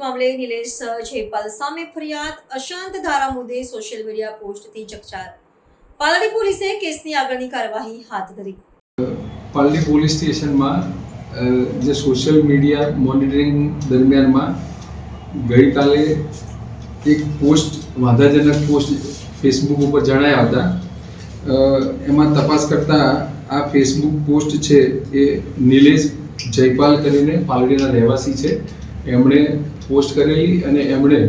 મામલે નિલેશ જેપાલ સામે ફરિયાદ, અશાંત ધારા મુદ્દે સોશિયલ મીડિયા પોસ્ટથી ચકચાર. પાલડી પોલીસે કેસની આગળની કાર્યવાહી હાથ ધરી. પાલડી પોલીસ સ્ટેશનમાં જે સોશિયલ મીડિયા મોનિટરિંગ દરમિયાનમાં ગઈકાલે એક પોસ્ટ, વાંધાજનક પોસ્ટ ફેસબુક ઉપર જણાયા હતા. એમાં તપાસ કરતાં આ ફેસબુક પોસ્ટ છે એ નિલેશ જયપાલ કરીને પાલડીના રહેવાસી છે. એમણે પોસ્ટ કરેલી અને એમણે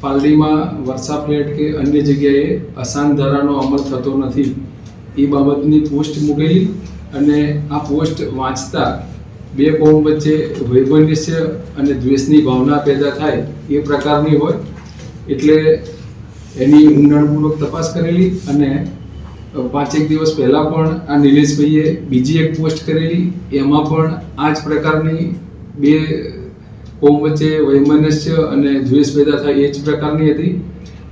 પાલડીમાં વર્ષા ફ્લેટ કે અન્ય જગ્યાએ અસાન ધારાનો અમલ થતો નથી. એ બાબતની પોસ્ટ મૂકેલી અને આ પોસ્ટ વાંચતા બે કોમ વચ્ચે વૈભન્યસ્ય અને દ્વેષની ભાવના પેદા થાય એ પ્રકારની હોય. એટલે એની ઊંડાણપૂર્વક તપાસ કરેલી અને પાંચેક દિવસ પહેલાં પણ આ નિલેશભાઈએ બીજી એક પોસ્ટ કરેલી. એમાં પણ આ જ પ્રકારની બે કોમ વચ્ચે વૈમનસ્ય અને દ્વેષ પેદા થાય એ જ પ્રકારની હતી.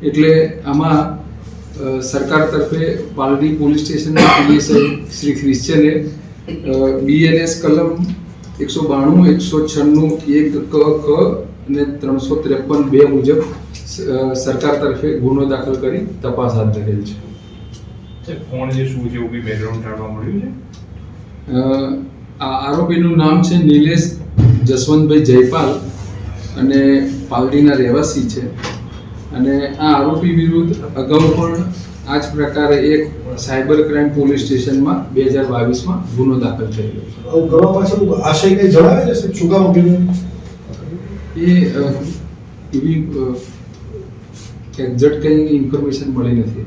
એટલે આમાં સરકાર તરફે પાલડી પોલીસ સ્ટેશનના પીએસઆઈ શ્રી ક્રિશ્ચને બીએનએસ કલમ એકસો બાણું, એકસો છન્નું, એક ક ક અને ત્રણસો ત્રેપન બે મુજબ સરકાર તરફે ગુનો દાખલ કરી તપાસ હાથ ધરેલ છે. છે? કોણ શું છે? એવું બી બેકગ્રાઉન્ડ જાણવા મળ્યું છે? આ આરોપીનું નામ છે નિલેશ જસવંતભાઈ જયપાલ અને પાલડીના રહેવાસી છે. અને આ આરોપી વિરુદ્ધ અગાઉ પણ આ જ પ્રકારે એક સાયબર ક્રાઇમ પોલીસ સ્ટેશનમાં બે હજાર બાવીસમાં ગુનો દાખલ થયેલો કરવા આશય કંઈ જણાવે છે? શું કામ એ એવી એક્ઝેક્ટ કંઈ ઇન્ફોર્મેશન મળી નથી.